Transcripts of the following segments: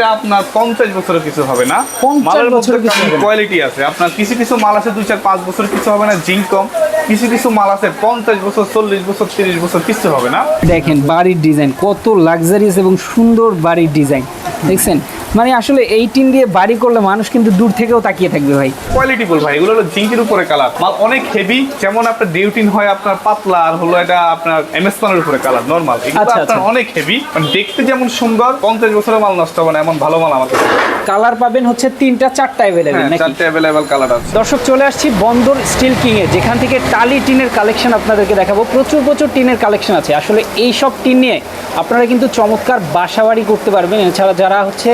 এটা আপনার পঞ্চাশ বছরের কিছু হবে না। 50 মালের মধ্যে কিছু কোয়ালিটি আছে। আপনার কিছু কিছু মাল আছে দুই চার পাঁচ বছর কিছু হবে না জিঙ্ক কম। কিছু কিছু মাল আছে পঞ্চাশ বছর চল্লিশ বছর তিরিশ বছর কিছু হবে না। দেখেন বাড়ির ডিজাইন কত লাক্সারিয়াস এবং সুন্দর বাড়ির ডিজাইন দেখছেন? মানে আসলে এই টিন দিয়ে বাড়ি করলে মানুষ কিন্তু দূর থেকেও তাকিয়ে থাকবে ভাই। কোয়ালিটি বল ভাই এগুলো হলো জিঙ্কের উপরে কালার। মাল অনেক হেভি যেমন আপনার ডিউটিন হয় আপনার পাতলা আর হলো এটা আপনার এমএস পানের উপরে কালার নর্মাল এগুলো আচ্ছা, আপনার আচ্ছা। অনেক হেভি মানে দেখতে যেমন সুন্দর পঞ্চাশ বছরের মাল নষ্ট হবে না এমন ভালো মাল আমাদের। কালার পাবেন হচ্ছে তিনটা চারটা অ্যাভেলেবেল চারটে অ্যাভেলেবেল কালার আছে। দর্শক চলে আসছি বন্দর স্টিল কিং এ যেখান থেকে টালি টিনের কালেকশন আপনাদেরকে দেখাবো। প্রচুর প্রচুর টিনের কালেকশন আছে। আসলে এই সব টিন নিয়ে আপনারা কিন্তু চমৎকার বাসাবাড়ি করতে পারবেন। এছাড়া যারা হচ্ছে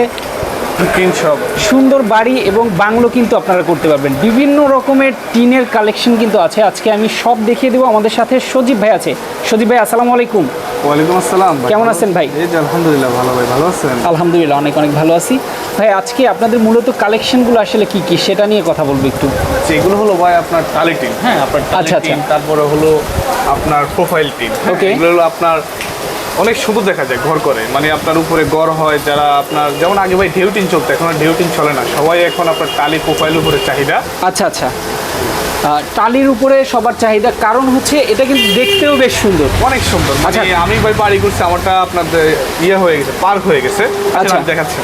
তিন সব। সুন্দর বাড়ি এবং বাংলো কিন্তু আপনারা করতে পারবেন। বিভিন্ন রকমের টিনের কালেকশন কিন্তু আছে। আজকে আমি সব দেখিয়ে দেবো আমাদের সাথে সজীব ভাই আছে। সজীব ভাই আসসালামু আলাইকুম। ওয়ালাইকুম আসসালাম কেমন আছেন ভাই? এই যে আলহামদুলিল্লাহ ভালো ভাই ভালো আছেন? আলহামদুলিল্লাহ অনেক অনেক ভালো আছি। ভাই আজকে আপনাদের মূলত কালেকশনগুলো আসলে কি কি সেটা নিয়ে কথা বলব একটু। আচ্ছা, এগুলো হলো ভাই আপনার টালি টিন। হ্যাঁ আপনার আচ্ছা, আচ্ছা। তারপরে হলো আপনার প্রোফাইল টিন। ওকে এগুলো হলো আপনার অনেক সুন্দর দেখা যায় ঘর করে। মানে আপনার উপরে গড় হয় যারা আপনার যেমন আগে ভাই ঢেউ টিন চলতো এখন আর ঢেউ টিন চলে না। সবাই এখন আপনার টালি প্রোফাইল উপরে চাহিদা। আচ্ছা আচ্ছা। টালির উপরে সবার চাহিদা কারণ হচ্ছে এটা কিন্তু দেখতেও বেশ সুন্দর। অনেক সুন্দর। মানে আচ্ছা। আমি ভাই বাড়ি করছি আমারটা আপনার ইয়ে হয়ে গেছে পার্ক হয়ে গেছে। আচ্ছা। দেখাচ্ছে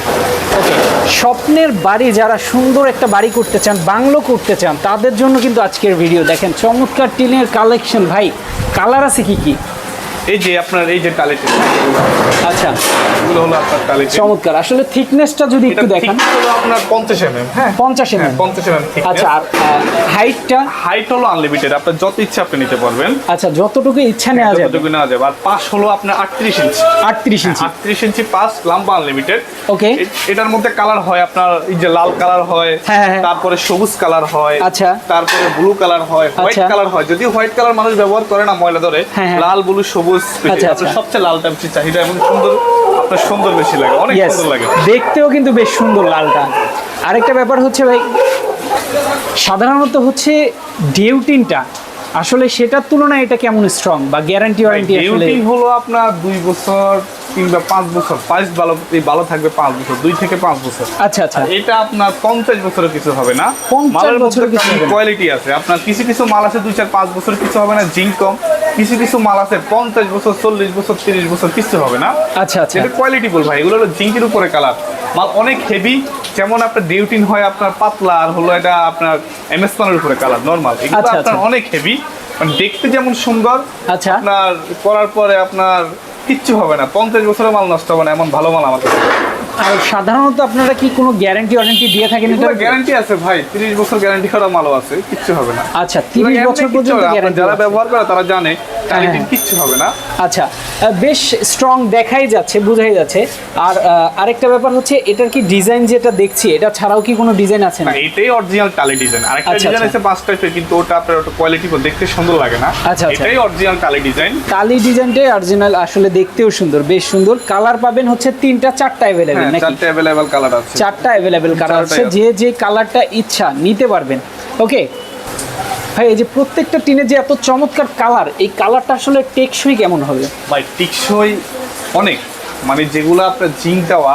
ওকে স্বপ্নের বাড়ি যারা সুন্দর একটা বাড়ি করতে চান বাংলো করতে চান তাদের জন্য কিন্তু আজকের ভিডিও দেখেন। চমৎকার টিনের কালেকশন ভাই কালার আছে কি কি? এই যে আপনার এই যে আচ্ছা। এগুলো হলো আপনার চমৎকার। আসলে থিকনেসটা যদি একটু দেখান। হলো আপনার পঞ্চাশ এমএম হ্যাঁ। পঞ্চাশ এম হ্যাঁ পঞ্চাশ এমএম আচ্ছা আর হাইটটা হাইট হলো আনলিমিটেড যত ইচ্ছা আপনি নিতে পারবেন। আচ্ছা যতটুকু ইচ্ছা নেওয়া যাবে। যতটুকু নেওয়া যাবে। আর পাশ হলো আপনার আটত্রিশ ইঞ্চি আটত্রিশ ইঞ্চি আটত্রিশ ইঞ্চি পাস লাম্বা আনলিমিটেড ওকে এটার মধ্যে কালার হয় আপনার এই যে লাল কালার হয় হ্যাঁ, হ্যাঁ। তারপরে সবুজ কালার হয় আচ্ছা। তারপরে ব্লু কালার হয় হোয়াইট আচ্ছা। কালার হয়। যদিও হোয়াইট কালার মানুষ ব্যবহার করে না ময়লা ধরে হ্যাঁ, হ্যাঁ। লাল ব্লু সবুজ আচ্ছা, আপনার আচ্ছা। সবচেয়ে লালটা বেশি চাহিদা এবং সুন্দর আপনার সুন্দর বেশি লাগে অনেক সুন্দর লাগে। দেখতেও কিন্তু বেশ সুন্দর লালটা। আরেকটা ব্যাপার হচ্ছে ভাই সাধারণত হচ্ছে ডিউটিনটা আসলে সেটার তুলনায় এটা কেমন স্ট্রং বা গ্যারান্টি ওয়ারেন্টি আসলে হলো আপনার দুই বছর কিংবা পাঁচ বছর পাঁচ ভালো এই ভালো থাকবে পাঁচ বছর দুই থেকে পাঁচ বছর। আচ্ছা আচ্ছা। এটা আপনার পঞ্চাশ বছরের কিছু হবে না। মালের না। কোয়ালিটি আছে। আপনার কিছু কিছু মাল আছে দুই চার পাঁচ বছর কিছু হবে না জিঙ্ক কম। কিছু কিছু মাল আছে পঞ্চাশ বছর চল্লিশ বছর তিরিশ বছর কিছু হবে না। আচ্ছা আচ্ছা। এটা কোয়ালিটি বল ভাই এগুলো হলো জিঙ্কের উপরে কালার মাল অনেক হেভি যেমন আপনার ডিউটিন হয় আপনার পাতলা আর হলো এটা আপনার এমএস পানের উপরে কালার নর্মাল এগুলো আচ্ছা, আপনার আচ্ছা। অনেক হেভি মানে দেখতে যেমন সুন্দর আচ্ছা। আপনার করার পরে আপনার কিচ্ছু হবে না। পঞ্চাশ বছরে মাল নষ্ট হবে না এমন ভালো মাল আমাদের। আর সাধারণত আপনারা কি কোনো গ্যারান্টি ওয়ারেন্টি দিয়ে থাকেন এটা গ্যারান্টি আছে ভাই তিরিশ বছর গ্যারান্টি করা মালও আছে কিচ্ছু হবে না। আচ্ছা তিরিশ এমনি বছর কিচ্ছু পর্যন্ত যারা ব্যবহার করে তারা জানে কোয়ালিটি হ্যাঁ। কিচ্ছু হবে না। আচ্ছা বেশ স্ট্রং দেখাই যাচ্ছে বোঝাই যাচ্ছে। আর আরেকটা ব্যাপার হচ্ছে এটার কি ডিজাইন যেটা দেখছি এটা ছাড়াও কি কোনো ডিজাইন আছে না এটাই অরিজিনাল টালি ডিজাইন আরেকটা আচ্ছা, ডিজাইন আচ্ছা। আছে পাঁচ টাইপের কিন্তু ওটা আপনার ওটা কোয়ালিটি দেখতে সুন্দর লাগে না। আচ্ছা, আচ্ছা। এটাই অরিজিনাল টালি ডিজাইন টালি ডিজাইনটাই অরিজিনাল আসলে দেখতেও সুন্দর বেশ সুন্দর। কালার পাবেন হচ্ছে তিনটা চারটা অ্যাভেলেবেল নাকি? চারটে অ্যাভেলেবল কালার আছে। চারটা অ্যাভেলেবেল কালার আছে। যে যে কালারটা ইচ্ছা নিতে পারবেন। ওকে ভাই, এই যে প্রত্যেকটা টিনের যে এত চমৎকার কালার এই কালারটা আসলে টেকসই কেমন হবে? ভাই, টেকসই অনেক। মানে যেগুলো আপনার জিঙ্ক দেওয়া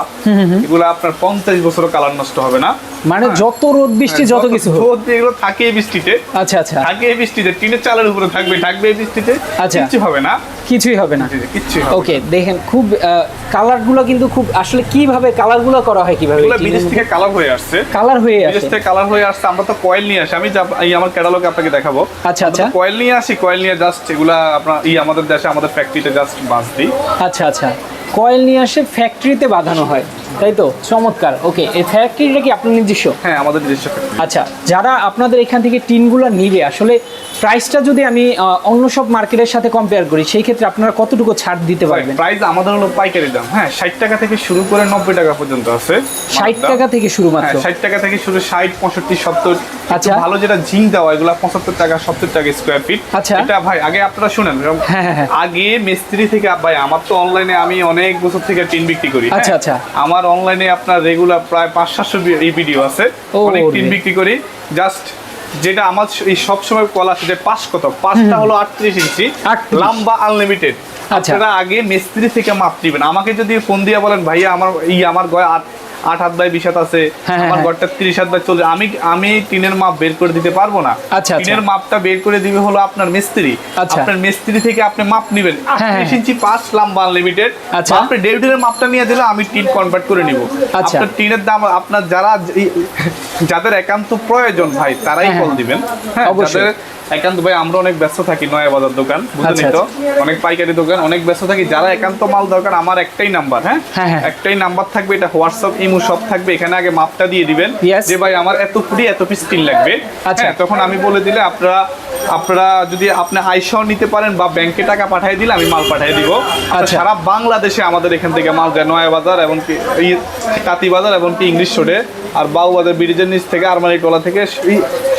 এগুলো আপনার পঞ্চাশ বছরও কালার নষ্ট হবে না। মানে যত রোদ বৃষ্টি হ্যাঁ, যত কিছু রোদ এগুলো থাকে এই বৃষ্টিতে। আচ্ছা আচ্ছা। থাকে এই বৃষ্টিতে টিনের চালের উপরে থাকবে থাকবে এই বৃষ্টিতে। আচ্ছা। কিচ্ছু হবে না। কিছুই হবে না। হবে ওকে দেখেন খুব কালারগুলো কিন্তু খুব আসলে কীভাবে কালারগুলো করা হয় কীভাবে? এগুলো বিদেশ থেকে কালার হয়ে আসছে। কালার হয়ে আসছে বিদেশ থেকে কালার হয়ে আসছে আমরা তো কয়েল নিয়ে আসি। আমি এই আমার ক্যাটালগে আপনাকে দেখাবো। আচ্ছা, আচ্ছা। কয়েল নিয়ে আসি কয়েল নিয়ে জাস্ট এগুলা আপনার ই আমাদের দেশে আমাদের ফ্যাক্টরিতে জাস্ট বাস দিই আচ্ছা আচ্ছা। কয়েল নিয়ে আসে ফ্যাক্টরিতে বাঁধানো হয়। তাই তো চমৎকার ওকে এই ফ্যাক্টরিটা কি আপনার নিজস্ব হ্যাঁ আমাদের নিজস্ব আচ্ছা যারা আপনাদের এখান থেকে টিনগুলো নিবে আসলে প্রাইসটা যদি আমি অন্য সব মার্কেটের সাথে কম্পেয়ার করি সেই ক্ষেত্রে আপনারা কতটুকু ছাড় দিতে পারবেন প্রাইস আমাদের হলো পাইকারি দাম হ্যাঁ ষাট টাকা থেকে শুরু করে নব্বই টাকা পর্যন্ত আছে ষাট টাকা থেকে শুরু মাত্র হ্যাঁ ষাট টাকা থেকে শুরু ষাট পঁয়ষট্টি সত্তর আচ্ছা। ভালো যেটা জিঙ্ক দেওয়া এগুলো পঁচাত্তর টাকা সত্তর টাকা স্কোয়ার ফিট আচ্ছা। এটা ভাই আগে আপনারা শুনেন হ্যাঁ, হ্যাঁ। আগে মিস্ত্রি থেকে ভাই আমার তো অনলাইনে আমি অনেক বছর থেকে টিন বিক্রি করি। আচ্ছা, আচ্ছা। আমার অনলাইনে আপনার রেগুলার প্রায় পাঁচ সাতশো এই ভিডিও আছে। অনেক টিন বিক্রি করি। জাস্ট যেটা আমার এই সবসময় কল আছে যে পাঁচ কত? পাঁচটা হলো আটত্রিশ ইঞ্চি লাম্বা আনলিমিটেড আচ্ছা। আগে মিস্ত্রি থেকে মাপ দিবেন আমাকে যদি ফোন দিয়ে বলেন ভাইয়া আমার এই আমার গয় আট আট হাত বাই বিশ হাত আছে হ্যাঁ, আমার হ্যাঁ। ঘরটা তিরিশ হাত বাই চল্লিশ আমি আমি টিনের মাপ বের করে দিতে পারব না আচ্ছা, আচ্ছা। টিনের মাপটা বের করে দিবে হলো আপনার মিস্ত্রি আচ্ছা। আপনার মিস্ত্রি থেকে আপনি মাপ নেবেন হ্যাঁ, হ্যাঁ। আটত্রিশ ইঞ্চি পাঁচ লাম্বা আনলিমিটেড আচ্ছা। আপনি টিনের মাপটা নিয়ে দিলে আমি টিন কনভার্ট করে নিব আচ্ছা। আপনার টিনের দাম আপনার যারা যাদের একান্ত প্রয়োজন ভাই তারাই হ্যাঁ, কল হ্যাঁ। দিবেন হ্যাঁ। যাদের একান্ত ভাই আমরা অনেক ব্যস্ত থাকি নয়া বাজার দোকান বুঝলেন আচ্ছা, তো? অনেক পাইকারি দোকান অনেক ব্যস্ত থাকি। যারা একান্ত মাল দরকার আমার একটাই নাম্বার হ্যাঁ? হ্যাঁ, হ্যাঁ। একটাই নাম্বার থাকবে এটা হোয়াটসঅ্যাপ ইমো সব থাকবে। এখানে আগে মাপটা দিয়ে দিবেন। যে ভাই আমার এত ফুটি এত পিস স্কিন লাগবে। আচ্ছা। হ্যাঁ তখন আমি বলে দিলে আপনারা আপনারা যদি আপনি আইসাও নিতে পারেন বা ব্যাংকে টাকা পাঠিয়ে দিলে আমি মাল পাঠিয়ে দিব। আচ্ছা। সারা বাংলাদেশে আমাদের এখান থেকে মাল যায় নয়া বাজার এবং কি এই তাঁতি বাজার এবং কি ইংলিশ রোডে। আর বাবুবাজার ব্রিজের নিচ থেকে আরমানি টোলা থেকে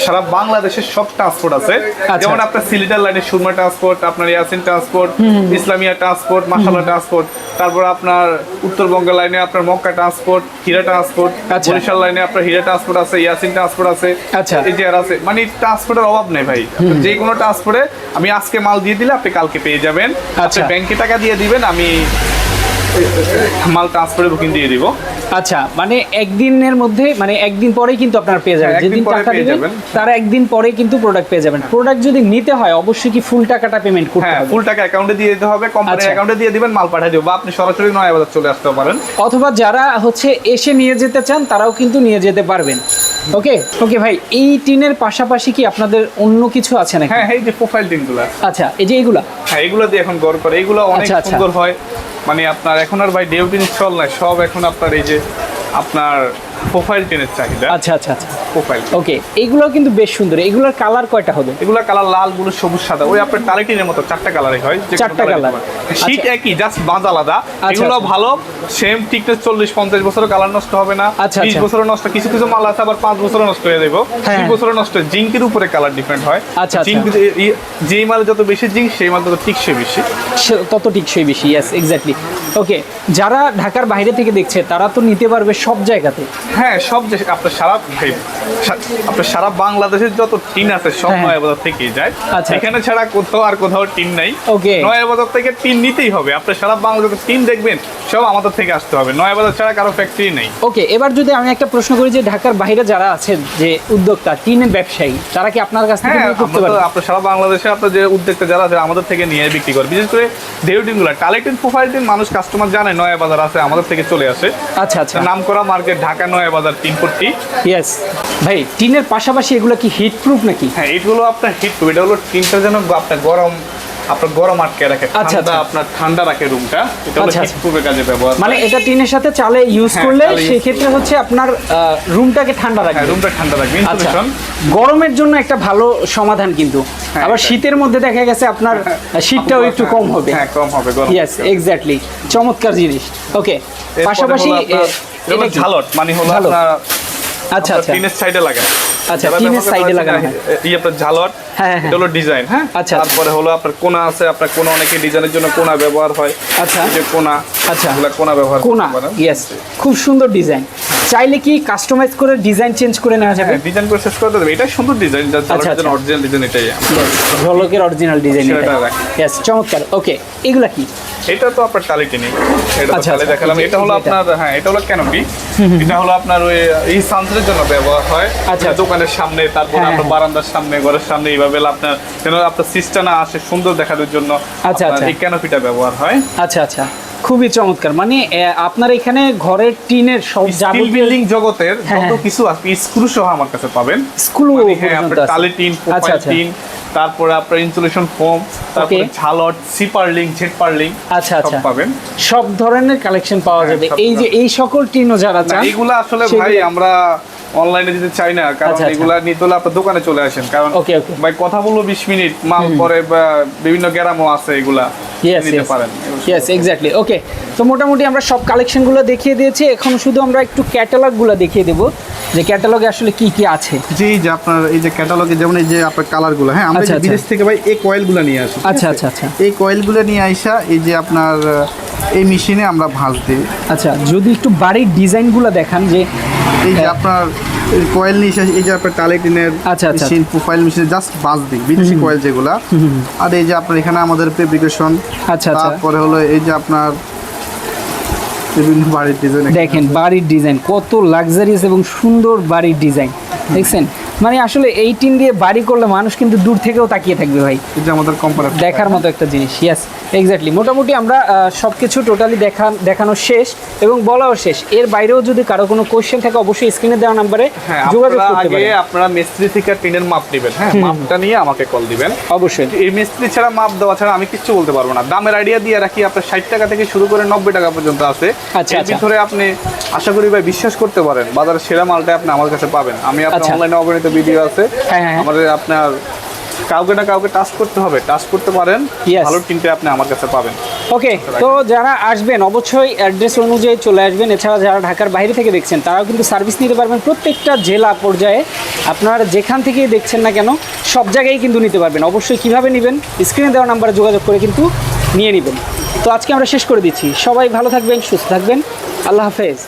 সারা বাংলাদেশের সব ট্রান্সপোর্ট আছে। আচ্ছা। যেমন আপনার সিলিটার লাইনে সুরমা ট্রান্সপোর্ট আপনার Yasin transport Islamia transport Masala transport তারপর আপনার উত্তরবঙ্গ লাইনে আপনার মক্কা ট্রান্সপোর্ট হীরা ট্রান্সপোর্ট আচ্ছা। বরিশাল লাইনে আপনার হীরা ট্রান্সপোর্ট আছে ইয়াসিন ট্রান্সপোর্ট আছে আচ্ছা। এই যে আছে। মানে ট্রান্সপোর্টের অভাব নেই ভাই। যে কোনো ট্রান্সফারে আমি আজকে মাল দিয়ে দিলে আপনি কালকে পেয়ে যাবেন আচ্ছা। ব্যাংকে টাকা দিয়ে দিবেন আমি মাল ট্রান্সপোর্টে বুকিং দিয়ে দিব। আচ্ছা মানে একদিনের মধ্যে মানে একদিন পরেই কিন্তু আপনারা পেয়ে যাবেন। হ্যাঁ, যেদিন টাকা দিবেন তার একদিন পরে কিন্তু প্রোডাক্ট পেয়ে যাবেন। প্রোডাক্ট যদি নিতে হয় অবশ্যই কি ফুল টাকাটা পেমেন্ট করতে হ্যাঁ হবে? ফুল টাকা অ্যাকাউন্টে দিয়ে দিতে হবে কোম্পানির আচ্ছা। অ্যাকাউন্টে দিয়ে দিবেন মাল পাঠিয়ে দেবো বা আপনি সরাসরি নয়া বাজার চলে আসতে পারেন। অথবা যারা হচ্ছে এসে নিয়ে যেতে চান তারাও কিন্তু নিয়ে যেতে পারবেন। ওকে ওকে ভাই এই টিনের পাশাপাশি কি আপনাদের অন্য কিছু আছে নাকি? হ্যাঁ এই যে প্রোফাইল টিনগুলো আচ্ছা এই যে এগুলা? হ্যাঁ এগুলো দিয়ে এখন গড় করে এগুলো অনেক আচ্ছা, আচ্ছা। সুন্দর হয়। মানে আপনার এখন আর ভাই ডেউটিন চল নাই সব এখন আপনার এই যে আপনার প্রোফাইল টেনের চাহিদা আচ্ছা আচ্ছা আচ্ছা প্রোফাইল ওকে এগুলো কিন্তু বেশ সুন্দর এগুলোর কালার কয়টা হবে এগুলা কালার লাল বুলু সবুজ সাদা ওই আপনার টালিটিনের মতো চারটা কালারই হয় চারটা। দিতে পারেন। শীত আচ্ছা। একই জাস্ট বাঁধ আলাদা এগুলো আচ্ছা। ভালো সেম টিকটক চল্লিশ পঞ্চাশ বছরের কালার নষ্ট হবে না আচ্ছা, বিশ আচ্ছা। বছরের নষ্ট কিছু কিছু মাল আছে আবার পাঁচ বছরের নষ্ট হয়ে যাব হ্যাঁ। দুই বছরের নষ্ট জিঙ্কের উপরে কালার ডিফারেন্ট হয় আচ্ছা, আচ্ছা। জিঙ্ক যেই মাল যত বেশি জিঙ্ক সেই মাল তত টিকসই বেশি তত টিকসই বেশি ইয়েস এক্স্যাক্টলি ওকে যারা ঢাকার বাইরে থেকে দেখছে তারা তো নিতে পারবে সব জায়গাতে হ্যাঁ সব যে আপনার সারা আপনার সারা বাংলাদেশের যত টিন আছে সব হ্যাঁ। নয়া বাজার থেকেই যায়। আচ্ছা। এখানে ছাড়া কোথাও আর কোথাও টিন নাই। Okay. নয়া বাজার থেকে টিন নিতেই হবে। আপনার সারা বাংলাদেশের টিন দেখবেন সব আমাদের থেকে আসতে হবে। নয়া বাজার ছাড়া কারও ফ্যাক্টরি নেই। ওকে এবার যদি আমি একটা প্রশ্ন করি যে ঢাকার বাইরে যারা আছেন যে উদ্যোক্তা টিনের ব্যবসায়ী তারা কি আপনার কাছ থেকে হ্যাঁ করতে পারবে? আপনার সারা বাংলাদেশে আপনার যে উদ্যোক্তা যারা আছে আমাদের থেকে নিয়ে বিক্রি করে। বিশেষ করে ডেউটিনগুলো টালেটিন প্রোফাইল টিন মানুষ কাস্টমার জানে নয়া বাজার আছে আমাদের থেকে চলে আসে। আচ্ছা আচ্ছা। নাম করা মার্কেট ঢাকা নয়া বাজার তিন ফুটটি ইয়েস ভাই টিনের পাশাপাশি এগুলো কি হিট প্রুফ নাকি? হ্যাঁ এইগুলো আপনার হিট প্রুফ এটা হলো টিনটা যেন আপনার গরম আপনার গরম আটকে রাখে। আচ্ছা, আচ্ছা। আপনার ঠান্ডা রাখে রুমটা এটা হলো আচ্ছা, হিট আচ্ছা। প্রুফের কাজে ব্যবহার মানে এটা টিনের সাথে চালে ইউজ হ্যাঁ, করলে use সেক্ষেত্রে হচ্ছে আপনার রুমটাকে ঠান্ডা হ্যাঁ রাখবে রুমটা ঠান্ডা রাখবে। আচ্ছা। ইনসুলেশন গরমের জন্য একটা ভালো সমাধান কিন্তু। হ্যাঁ, আবার শীতের মধ্যে দেখা গেছে আপনার শীতটাও একটু কম হবে। হ্যাঁ কম হবে গরম। ইয়েস এক্স্যাক্টলি চমৎকার জিনিস। ওকে পাশাপাশি এটা হলো এটা কি? ঝালট মানে হলো আপনার আচ্ছা আচ্ছা টিনের সাইডে লাগে আচ্ছা, টিনের ব্যবহার side এ করে লাগানো না, এই আপনার ঝালট হ্যাঁ, হ্যাঁ। এটা হলো ডিজাইন হ্যাঁ আচ্ছা। তারপরে হলো আপনার কোনা আছে আপনার কোনা অনেকে ডিজাইনের জন্য কোনা ব্যবহার হয় আচ্ছা। যে কোনা আচ্ছা। এগুলা কোনা ব্যবহার কোনা ইয়েস খুব সুন্দর ডিজাইন চাইলে কি কাস্টমাইজ করে ডিজাইন চেঞ্জ করে নেওয়া যাবে হ্যাঁ ডিজাইন করে শেষ করে দেবে এটাই সুন্দর ডিজাইন যা ঝালটের। অরিজিনাল ডিজাইন এটাই ঝলকের অরিজিনাল ডিজাইন রাখি। ইয়েস চমৎকার ওকে এগুলা কি এটা তো আপনার টালিটি নেই এটা আচ্ছা, টালি আচ্ছা। দেখালাম এটা হলো। আপনার হ্যাঁ এটা হলো ক্যানোপি এটা হলো আপনার ওই এই সানসেটের জন্য ব্যবহার হয় আচ্ছা। দোকানের সামনে তারপর হ্যাঁ, আপনার হ্যাঁ। বারান্দার সামনে ঘরের সামনে এইভাবে আপনার যেন আপনার সিস্টা না আসে সুন্দর দেখানোর জন্য আচ্ছা, আচ্ছা। এই ক্যানোপিটা ব্যবহার হয় আচ্ছা আচ্ছা খুবই চমৎকার মানে আপনার এখানে ঘরের টিনের সব স্টিল বিল্ডিং জগতের হ্যাঁ, যত হ্যাঁ। কিছু আছে স্ক্রু সহ আমার কাছে পাবেন স্ক্রু মানে হ্যাঁ আপনার আছে। টিন আচ্ছা, প্রোফাইল আচ্ছা। টিন তারপরে আপনার ইনসুলেশন ফোম তারপরে. ঝালট সিপারলিং জেট পারলিং আচ্ছা, আচ্ছা। পাবেন সব ধরনের কালেকশন পাওয়া যাবে এই যে এই সকল টিনও যারা চান এগুলা আসলে ভাই আমরা অনলাইনে দিতে চাই না কারণ আচ্ছা, আচ্ছা। এগুলা নিতে হলে আপনার দোকানে চলে আসেন কারণ. ভাই কথা বলব বিশ মিনিট মাল পরে বা বিভিন্ন গ্যারামও আছে এগুলা নিতে পারেন ইয়েস এক্স্যাক্টলি ওকে তো মোটামুটি আমরা সব কালেকশনগুলো দেখিয়ে দিয়েছি। এখন শুধু আমরা একটু ক্যাটালগুলো দেখিয়ে দেবো যে ক্যাটালগে আসলে কি কি আছে। জি যে আপনার এই যে ক্যাটালগে যেমন এই যে আপনার কালারগুলো হ্যাঁ আমরা আচ্ছা, আচ্ছা। বিদেশ থেকে ভাই এই কয়েলগুলো নিয়ে আসি আচ্ছা আচ্ছা আচ্ছা। এই কয়েলগুলো নিয়ে আইসা এই যে আপনার এই মেশিনে আমরা ভাঁজ দিই। আচ্ছা যদি একটু বাড়ির ডিজাইনগুলো দেখান যে এই যে হ্যাঁ। আপনার কয়েল নিয়ে এই যে আপনার টালেটিনের আচ্ছা, আচ্ছা। মেশিন প্রোফাইল মেশিনে জাস্ট ভাঁজ দিই বিদেশি কয়েল যেগুলা। আর এই যে আপনার এখানে আমাদের ফেব্রিকেশন আচ্ছা, আচ্ছা। তারপরে হলো এই যে আপনার বিভিন্ন বাড়ির ডিজাইন দেখেন বাড়ির ডিজাইন কত লাক্সারিয়াস এবং সুন্দর বাড়ির ডিজাইন দেখছেন? মানে আসলে এই টিন দিয়ে বাড়ি করলে মানুষ কিন্তু দূর থেকেও তাকিয়ে থাকবে ভাই। যে আমাদের কোম্পানি দেখার মতো একটা জিনিস ইয়াস এক্স্যাক্টলি মোটামুটি আমরা সব কিছু টোটালি দেখা দেখানো শেষ এবং বলাও শেষ। এর বাইরেও যদি কারও কোনো কোশ্চেন থাকে অবশ্যই স্ক্রিনে দেওয়া নাম্বারে হ্যাঁ যোগাযোগ করতে আগে পারেন। আপনারা মিস্ত্রি থেকে টিনের মাপ নেবেন হ্যাঁ মাপটা নিয়ে আমাকে কল দিবেন। অবশ্যই। এই মিস্ত্রি ছাড়া মাপ দেওয়া ছাড়া আমি কিচ্ছু বলতে পারব না। দামের আইডিয়া দিয়ে রাখি আপনার ষাট টাকা থেকে শুরু করে নব্বই টাকা পর্যন্ত আছে। আচ্ছা, আচ্ছা। ভিতরে আপনি আশা করি ভাই বিশ্বাস করতে পারেন বাজারের সেরা মালটা আপনি আমার কাছে পাবেন। আমি আপনার আচ্ছা। অনলাইনে অগণিত ভিডিও আছে। হ্যাঁ, হ্যাঁ। আমাদের আপনার কাউকে না কাউকে টাচ করতে হবে। টাচ করতে পারেন. ভালো টিনটা আপনি আমার কাছে পাবেন। ওকে তো যারা আসবেন অবশ্যই অ্যাড্রেস অনুযায়ী চলে আসবেন। এছাড়া যারা ঢাকার বাইরে থেকে দেখছেন তারাও কিন্তু সার্ভিস নিতে পারবেন প্রত্যেকটা জেলা পর্যায়ে। আপনারা যেখান থেকেই দেখছেন না কেন সব জায়গায় কিন্তু নিতে পারবেন। অবশ্যই কীভাবে নেবেন স্ক্রিনে দেওয়া নাম্বারে যোগাযোগ করে কিন্তু নিয়ে নেবেন। তো আজকে আমরা শেষ করে দিচ্ছি। সবাই ভালো থাকবেন সুস্থ থাকবেন। আল্লাহ হাফেজ।